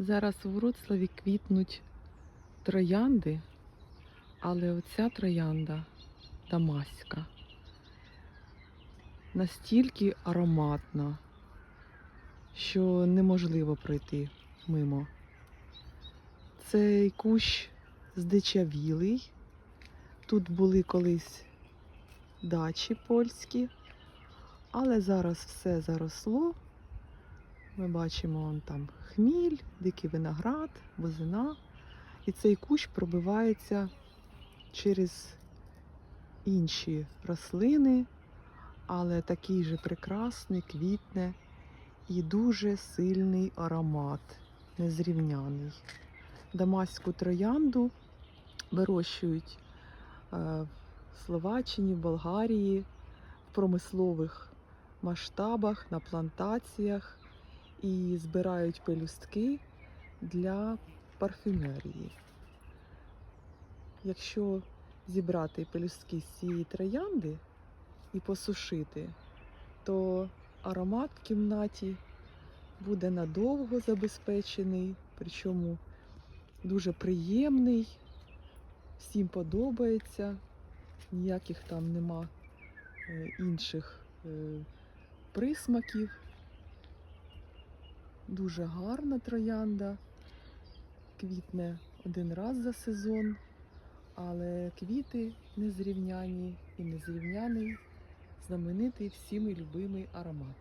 Зараз у Вроцлаві квітнуть троянди, але оця троянда дамаська настільки ароматна, що неможливо пройти мимо. Цей кущ здичавілий. Тут були колись дачі польські, але зараз все заросло. Ми бачимо там хміль, дикий виноград, бузина. І цей кущ пробивається через інші рослини, але такий же прекрасний, квітне і дуже сильний аромат, незрівняний. Дамаську троянду вирощують е, в Словаччині, в Болгарії, в промислових масштабах, на плантаціях і збирають пелюстки для парфюмерії. Якщо зібрати пелюстки з цієї троянди і посушити, то аромат в кімнаті буде надовго забезпечений, причому дуже приємний, всім подобається, ніяких там нема е, інших е, присмаків. Дуже гарна троянда, квітне один раз за сезон, але квіти незрівняні і незрівняний знаменитий всіми любимий аромат.